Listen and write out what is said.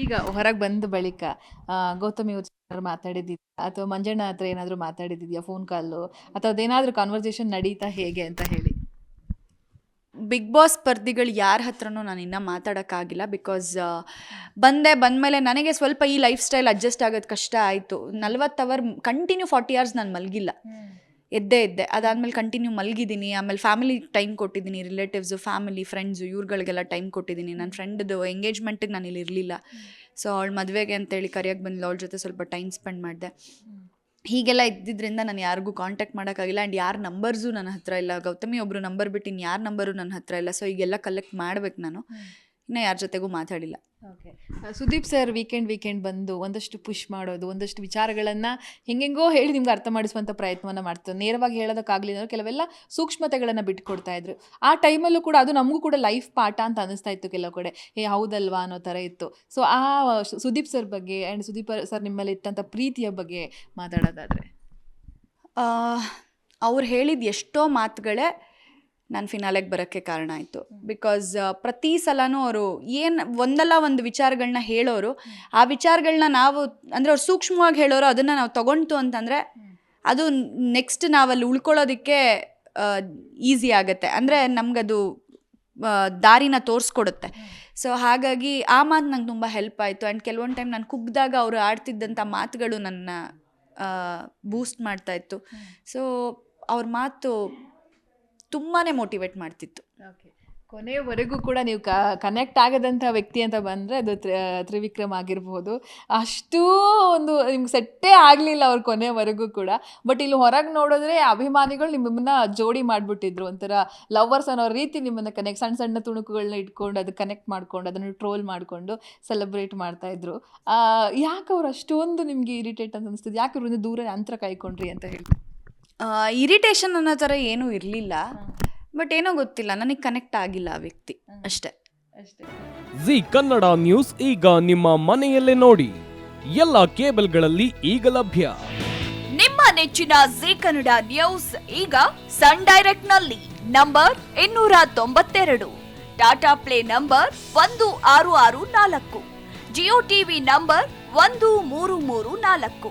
ಈಗ ಹೊರಗೆ ಬಂದ ಬಳಿಕ ಗೌತಮಿ ಅವ್ರ ಜೊತೆ ಮಾತಾಡಿದ್ದಿದ್ಯಾ ಅಥವಾ ಮಂಜಣ್ಣ ಹತ್ರ ಏನಾದರೂ ಮಾತಾಡಿದ್ದಿದ್ಯಾ ಫೋನ್ ಕಾಲು ಅಥವಾ ಅದೇನಾದರೂ ಕಾನ್ವರ್ಸೇಷನ್ ನಡೀತಾ ಹೇಗೆ ಅಂತ ಹೇಳಿ. ಬಿಗ್ ಬಾಸ್ ಸ್ಪರ್ಧಿಗಳು ಯಾರ ಹತ್ರನೂ ನಾನು ಇನ್ನೂ ಮಾತಾಡೋಕ್ಕಾಗಿಲ್ಲ ಬಿಕಾಸ್ ಬಂದೆ ಬಂದಮೇಲೆ ನನಗೆ ಸ್ವಲ್ಪ ಈ ಲೈಫ್ ಸ್ಟೈಲ್ ಅಡ್ಜಸ್ಟ್ ಆಗೋದು ಕಷ್ಟ ಆಯಿತು. ನಲ್ವತ್ತು ಅವರ್ ಕಂಟಿನ್ಯೂ ಫಾರ್ಟಿ ಅವರ್ಸ್ ನಾನು ಮಲಗಿಲ್ಲ. ಎದ್ದೇ ಇದ್ದೆ ಅದಾದಮೇಲೆ ಕಂಟಿನ್ಯೂ ಮಲಗಿದ್ದೀನಿ ಆಮೇಲೆ ಫ್ಯಾಮಿಲಿ ಟೈಮ್ ಕೊಟ್ಟಿದ್ದೀನಿ ರಿಲೇಟಿವ್ಸು ಫ್ಯಾಮಿಲಿ ಫ್ರೆಂಡ್ಸು ಇವ್ರುಗಳಿಗೆಲ್ಲ ಟೈಮ್ ಕೊಟ್ಟಿದ್ದೀನಿ ನನ್ನ ಫ್ರೆಂಡ್ದು ಎಂಗೇಜ್ಮೆಂಟಿಗೆ ನಾನು ಇಲ್ಲಿ ಇರಲಿಲ್ಲ. ಸೊ ಅವಳ ಮದುವೆಗೆ ಅಂತೇಳಿ ಕರೆಯೋಕ್ಕೆ ಬಂದಿಲ್ಲ ಅವಳ ಜೊತೆ ಸ್ವಲ್ಪ ಟೈಮ್ ಸ್ಪೆಂಡ್ ಮಾಡಿದೆ. ಹೀಗೆಲ್ಲ ಇದ್ದಿದ್ದರಿಂದ ನಾನು ಯಾರಿಗೂ ಕಾಂಟ್ಯಾಕ್ಟ್ ಮಾಡೋಕ್ಕಾಗಿಲ್ಲ. ಆ್ಯಂಡ್ ಯಾರ ನಂಬರ್ಸು ನನ್ನ ಹತ್ರ ಇಲ್ಲ. ಗೌತಮಿ ಒಬ್ಬರು ನಂಬರ್ ಬಿಟ್ಟು ಇನ್ನು ಯಾರ ನಂಬರು ನನ್ನ ಹತ್ರ ಇಲ್ಲ. ಸೊ ಈಗೆಲ್ಲ ಕಲೆಕ್ಟ್ ಮಾಡ್ಬೇಕು ನಾನು. ಇನ್ನು ಯಾರ ಜೊತೆಗೂ ಮಾತಾಡಿಲ್ಲ. Okay Sudeep sir weekend weekend ಬಂದು ಒಂದಷ್ಟು ಪುಷ್ ಮಾಡೋದು ಒಂದಷ್ಟು ವಿಚಾರಗಳನ್ನು ಹೆಂಗೆಂಗೋ ಹೇಳಿ ನಿಮ್ಗೆ ಅರ್ಥ ಮಾಡಿಸುವಂಥ ಪ್ರಯತ್ನವನ್ನು ಮಾಡ್ತಾರೆ ನೇರವಾಗಿ ಹೇಳೋದಕ್ಕಾಗಲಿಲ್ಲ ಕೆಲವೆಲ್ಲ ಸೂಕ್ಷ್ಮತೆಗಳನ್ನು ಬಿಟ್ಕೊಡ್ತಾ ಇದ್ರು. ಆ ಟೈಮಲ್ಲೂ ಕೂಡ ಅದು ನಮಗೂ ಕೂಡ ಲೈಫ್ ಪಾಠ ಅಂತ ಅನಿಸ್ತಾ ಇತ್ತು ಕೆಲವು ಕಡೆ. ಏ ಹೌದಲ್ವಾ? ಅನ್ನೋ ಥರ ಇತ್ತು. ಸೊ ಆ ಸುದೀಪ್ ಸರ್ ಬಗ್ಗೆ ಆ್ಯಂಡ್ ಸುದೀಪ್ ಸರ್ ನಿಮ್ಮಲ್ಲಿ ಇಟ್ಟಂಥ ಪ್ರೀತಿಯ ಬಗ್ಗೆ ಮಾತಾಡೋದಾದರೆ. ಅವ್ರು ಹೇಳಿದ ಎಷ್ಟೋ ಮಾತುಗಳೇ ನಾನು ಫಿನಾಲೆಗೆ ಬರೋಕ್ಕೆ ಕಾರಣ ಆಯಿತು. ಬಿಕಾಸ್ ಪ್ರತಿ ಸಲನೂ ಅವರು ಏನು ಒಂದಲ್ಲ ಒಂದು ವಿಚಾರಗಳನ್ನ ಹೇಳೋರು ಆ ವಿಚಾರಗಳನ್ನ ನಾವು ಅಂದರೆ ಅವ್ರು ಸೂಕ್ಷ್ಮವಾಗಿ ಹೇಳೋರು ಅದನ್ನು ನಾವು ತೊಗೊಳ್ತು ಅಂತಂದರೆ ಅದು ನೆಕ್ಸ್ಟ್ ನಾವಲ್ಲಿ ಉಳ್ಕೊಳ್ಳೋದಕ್ಕೆ ಈಸಿ ಆಗುತ್ತೆ. ಅಂದರೆ ನಮಗದು ದಾರಿನ ತೋರಿಸ್ಕೊಡುತ್ತೆ. ಸೊ ಹಾಗಾಗಿ ಆ ಮಾತು ನಂಗೆ ತುಂಬ ಹೆಲ್ಪ್ ಆಯಿತು. ಆ್ಯಂಡ್ ಕೆಲವೊಂದು ಟೈಮ್ ನಾನು ಕುಗ್ದಾಗ ಅವರು ಆಡ್ತಿದ್ದಂಥ ಮಾತುಗಳು ನನ್ನ ಬೂಸ್ಟ್ ಮಾಡ್ತಾಯಿತ್ತು ಸೊ ಅವ್ರ ಮಾತು ತುಂಬಾ ಮೋಟಿವೇಟ್ ಮಾಡ್ತಿತ್ತು. ಓಕೆ ಕೊನೆಯವರೆಗೂ ಕೂಡ ನೀವು ಕನೆಕ್ಟ್ ಆಗದಂಥ ವ್ಯಕ್ತಿ ಅಂತ ಬಂದರೆ ಅದು ತ್ರಿ- ತ್ರಿವಿಕ್ರಮ್ ಆಗಿರ್ಬೋದು. ಅಷ್ಟೂ ಒಂದು ನಿಮ್ಗೆ ಸೆಟ್ಟೇ ಆಗಲಿಲ್ಲ ಅವ್ರು ಕೊನೆಯವರೆಗೂ ಕೂಡ. ಬಟ್ ಇಲ್ಲಿ ಹೊರಗೆ ನೋಡಿದ್ರೆ ಅಭಿಮಾನಿಗಳು ನಿಮ್ಮನ್ನ ಜೋಡಿ ಮಾಡಿಬಿಟ್ಟಿದ್ರು. ಒಂಥರ ಲವರ್ಸ್ ಅನ್ನೋ ರೀತಿ ನಿಮ್ಮನ್ನು ಕನೆಕ್ಟ್ ಸಣ್ಣ ಸಣ್ಣ ತುಣುಕುಗಳನ್ನ ಇಟ್ಕೊಂಡು ಅದು ಕನೆಕ್ಟ್ ಮಾಡ್ಕೊಂಡು, ಅದನ್ನು ಟ್ರೋಲ್ ಮಾಡಿಕೊಂಡು ಸೆಲೆಬ್ರೇಟ್ ಮಾಡ್ತಾ ಇದ್ರು. ಯಾಕೆ ಅವ್ರು ಅಷ್ಟೊಂದು ನಿಮಗೆ ಇರಿಟೇಟ್ ಅಂತ ಅನಿಸ್ತದೆ? ಯಾಕೆ ಇವ್ರಿಂದ ದೂರ, ಅಂತರ ಕಾಯ್ಕೊಂಡ್ರಿ ಅಂತ ಹೇಳಿ ಇರಿಟೇಷನ್ ಅನ್ನೋ ಥರ ಏನೂ ಇರಲಿಲ್ಲ. ಬಟ್ ಏನೋ ಗೊತ್ತಿಲ್ಲ ನನಗೆ ಕನೆಕ್ಟ್ ಆಗಿಲ್ಲ ಆ ವ್ಯಕ್ತಿ ಅಷ್ಟೇ. ಅಷ್ಟೇ. ಜಿ ಕನ್ನಡ ನ್ಯೂಸ್ ಈಗ ನಿಮ್ಮ ಮನೆಯಲ್ಲೇ ನೋಡಿ. ಎಲ್ಲ ಕೇಬಲ್ಗಳಲ್ಲಿ ಈಗ ಲಭ್ಯ. ನಿಮ್ಮ ನೆಚ್ಚಿನ ಜಿ ಕನ್ನಡ ನ್ಯೂಸ್ ಈಗ ಸನ್ ಡೈರೆಕ್ಟ್ನಲ್ಲಿ ನಂಬರ್ ಇನ್ನೂರ ತೊಂಬತ್ತೆರಡು ಟಾಟಾ ಪ್ಲೇ ನಂಬರ್ ಒಂದು ಆರು ಆರು ನಾಲ್ಕು ಜಿಯೋ ಟಿವಿ ನಂಬರ್ ಒಂದು ಮೂರು ಮೂರು ನಾಲ್ಕು.